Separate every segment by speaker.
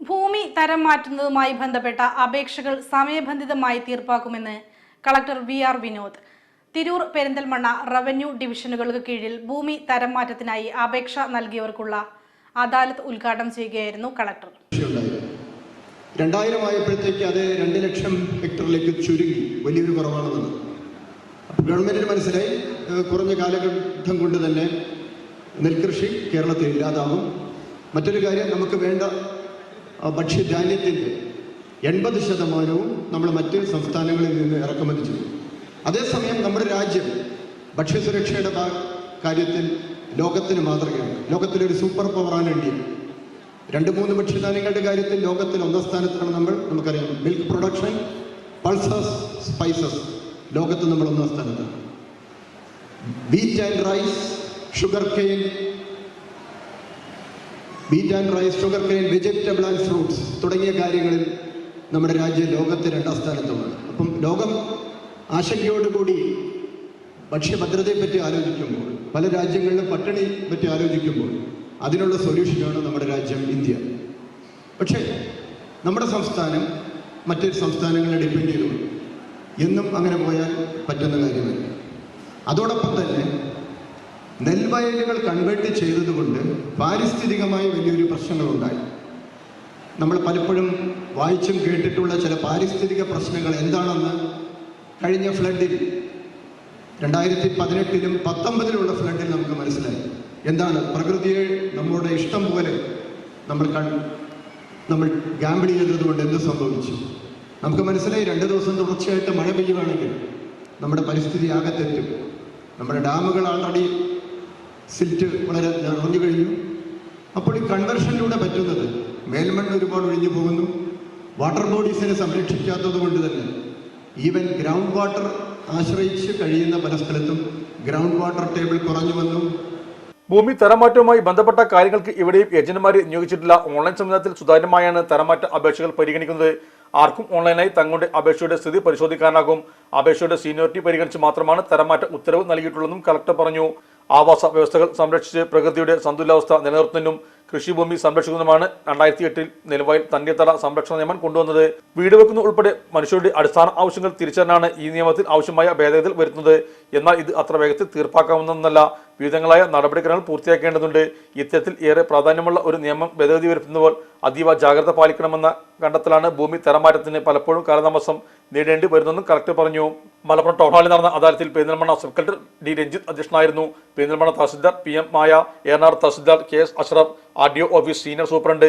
Speaker 1: ഭൂമി തരം മാറ്റുന്നതുമായി ബന്ധപ്പെട്ട അപേക്ഷകൾ സമയബന്ധിതമായി തീർപ്പാക്കുമെന്ന് collector V R Vinod. Tirur Perinthalmanna revenue ഡിവിഷനുകൾക്ക് കീഴിൽ ഭൂമി തരം മാറ്റത്തിനായി അപേക്ഷ നൽകിയവർക്കുള്ള അദാലത്ത് ഉദ്ഘാടനം ചെയ്യുകയായിരുന്നു കളക്ടർ.
Speaker 2: രണ്ടായിരം ആയപ്പോഴത്തേക്ക് അത് രണ്ട് ലക്ഷം ഹെക്ടറിലേക്ക് ചുരുങ്ങി. വലിയൊരു കുറവാണെന്നത് ഗവൺമെന്റിന് മനസ്സിലായി കുറഞ്ഞ കാലഘട്ടം കൊണ്ട് തന്നെ നെൽകൃഷി കേരളത്തിൽ ഇല്ലാതാവും. മറ്റൊരു കാര്യം നമുക്ക് വേണ്ട ഭക്ഷ്യധാന്യത്തിന്റെ എൺപത് ശതമാനവും നമ്മൾ മറ്റ് സംസ്ഥാനങ്ങളിൽ നിന്ന് ഇറക്കുമതി ചെയ്യും അതേസമയം നമ്മുടെ രാജ്യം ഭക്ഷ്യസുരക്ഷയുടെ കാര്യത്തിൽ ലോകത്തിന് മാതൃകയാണ്. ലോകത്തിലൊരു സൂപ്പർ പവറാണ് ഇന്ത്യ. രണ്ട് മൂന്ന് ഭക്ഷ്യധാന്യങ്ങളുടെ കാര്യത്തിൽ ലോകത്തിൽ ഒന്നാം സ്ഥാനത്താണ് നമ്മൾ നമുക്കറിയാം. മിൽക്ക് പ്രൊഡക്ഷൻ പൾസസ് സ്പൈസസ് ലോകത്ത് നമ്മൾ ഒന്നാം സ്ഥാനത്താണ്. Wheat and rice sugar cane wheat and rice sugar cane vegetable and fruits തുടങ്ങിയ കാര്യങ്ങളിൽ നമ്മുടെ രാജ്യം ലോകത്തെ രണ്ടാം സ്ഥാനത്തുമാണ്. അപ്പം ലോകം ആശങ്കയോടുകൂടി ഭക്ഷ്യഭദ്രതയെപ്പറ്റി ആലോചിക്കുമ്പോൾ പല രാജ്യങ്ങളിലും പട്ടിണി പറ്റി ആലോചിക്കുമ്പോൾ അതിനുള്ള സൊല്യൂഷനാണ് നമ്മുടെ രാജ്യം ഇന്ത്യ. പക്ഷേ നമ്മുടെ സംസ്ഥാനം മറ്റൊരു സംസ്ഥാനങ്ങളെ ഡിപ്പെൻഡ് ചെയ്തുകൊണ്ട് എന്നും അങ്ങനെ പോയാൽ പറ്റുന്ന കാര്യമല്ല. അതോടൊപ്പം തന്നെ നെൽവയലുകൾ കൺവേർട്ട് ചെയ്തതുകൊണ്ട് പാരിസ്ഥിതികമായി വലിയൊരു പ്രശ്നങ്ങളുണ്ടായി. നമ്മൾ പലപ്പോഴും വായിച്ചും കേട്ടിട്ടുള്ള ചില പാരിസ്ഥിതിക പ്രശ്നങ്ങൾ എന്താണെന്ന് കഴിഞ്ഞ ഫ്ലഡിൽ രണ്ടായിരത്തി പതിനെട്ടിലും പത്തൊമ്പതിലുള്ള ഫ്ലഡിൽ നമുക്ക് മനസ്സിലായി. എന്താണ്? പ്രകൃതിയെ നമ്മുടെ ഇഷ്ടം പോലെ നമ്മൾ കൺ നമ്മൾ ഗാമ്പിൾ ചെയ്തതുകൊണ്ട് എന്ത് സംഭവിച്ചു? നമുക്ക് മനസ്സിലായി രണ്ട് ദിവസം തുടർച്ചയായിട്ട് മഴ പെയ്യുകയാണെങ്കിൽ നമ്മുടെ പരിസ്ഥിതി ആകെ തെറ്റും. നമ്മുടെ ഡാമുകൾ ആൾറെഡി സിൽറ്റ് വളരെ നിറഞ്ഞു കഴിഞ്ഞു. അപ്പോൾ ഈ കൺവെർഷനിലൂടെ പറ്റുന്നത് മേൽമണ്ണ് ഒരുപാട് ഒഴിഞ്ഞു പോകുന്നു. വാട്ടർ ബോഡീസിനെ സംരക്ഷിക്കാത്തത് കൊണ്ട് തന്നെ ഈവൻ ഗ്രൗണ്ട് വാട്ടർ ആശ്രയിച്ച് കഴിയുന്ന പല സ്ഥലത്തും ഗ്രൗണ്ട് വാട്ടർ ടേബിൾ കുറഞ്ഞു വന്നു.
Speaker 3: ഭൂമി തരമാറ്റവുമായി ബന്ധപ്പെട്ട കാര്യങ്ങൾക്ക് ഇവിടെയും ഏജന്റുമാരെ നിയോഗിച്ചിട്ടില്ല. ഓൺലൈൻ സംവിധാനത്തിൽ സുതാര്യമായാണ് തരമാറ്റ അപേക്ഷകൾ പരിഗണിക്കുന്നത്. ആർക്കും ഓൺലൈനായി തങ്ങളുടെ അപേക്ഷയുടെ സ്ഥിതി പരിശോധിക്കാനാകും. അപേക്ഷയുടെ സീനിയോറിറ്റി പരിഗണിച്ച് മാത്രമാണ് തരമാറ്റ ഉത്തരവ് നൽകിയിട്ടുള്ളതെന്നും കളക്ടർ പറഞ്ഞു. ആവാസ വ്യവസ്ഥകൾ സംരക്ഷിച്ച് പ്രകൃതിയുടെ സന്തുലിതാവസ്ഥ നിലനിർത്തുന്നതിനും കൃഷിഭൂമി സംരക്ഷിക്കുന്നതുമാണ് രണ്ടായിരത്തി എട്ടിൽ നിലവായിൽ തണ്ണിത്തട സംരക്ഷണ നിയമം കൊണ്ടുവന്നത്. വീട് വെക്കുന്ന ഉൾപ്പെടെ മനുഷ്യരുടെ അടിസ്ഥാന ആവശ്യങ്ങൾ തിരിച്ചറിഞ്ഞാണ് ഈ നിയമത്തിൽ ആവശ്യമായ ഭേദഗതികൾ വരുത്തുന്നത്. എന്നാൽ ഇത് അത്ര വേഗത്തിൽ തീർപ്പാക്കാവുന്നതല്ല വിവിധങ്ങളായ നടപടിക്രമങ്ങൾ പൂർത്തിയാക്കേണ്ടതുണ്ട്. ഇത്തരത്തിൽ ഏറെ പ്രാധാന്യമുള്ള ഒരു നിയമം ഭേദഗതി വരുത്തുമ്പോൾ അതീവ ജാഗ്രത പാലിക്കണമെന്ന കണ്ടെത്തലാണ് ഭൂമി തരമാറ്റത്തിന് പലപ്പോഴും കാലതാമസം നേടേണ്ടി വരുന്നെന്നും കളക്ടർ പറഞ്ഞു. മലപ്പുറം ടൗൺ ഹാളിൽ നടന്ന അദാലത്തിൽ Perinthalmanna sub collector D Ranjith അധ്യക്ഷനായിരുന്നു. Perinthalmanna tahsildar P M Maya Eranad tahsildar K S Ashraf R D O office senior superintendent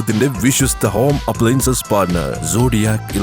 Speaker 4: മലപ്പുറത്തിന്റെ വിശ്വസ്ത ഹോം അപ്ലയൻസസ് പാർട്ണർ സോഡിയാക്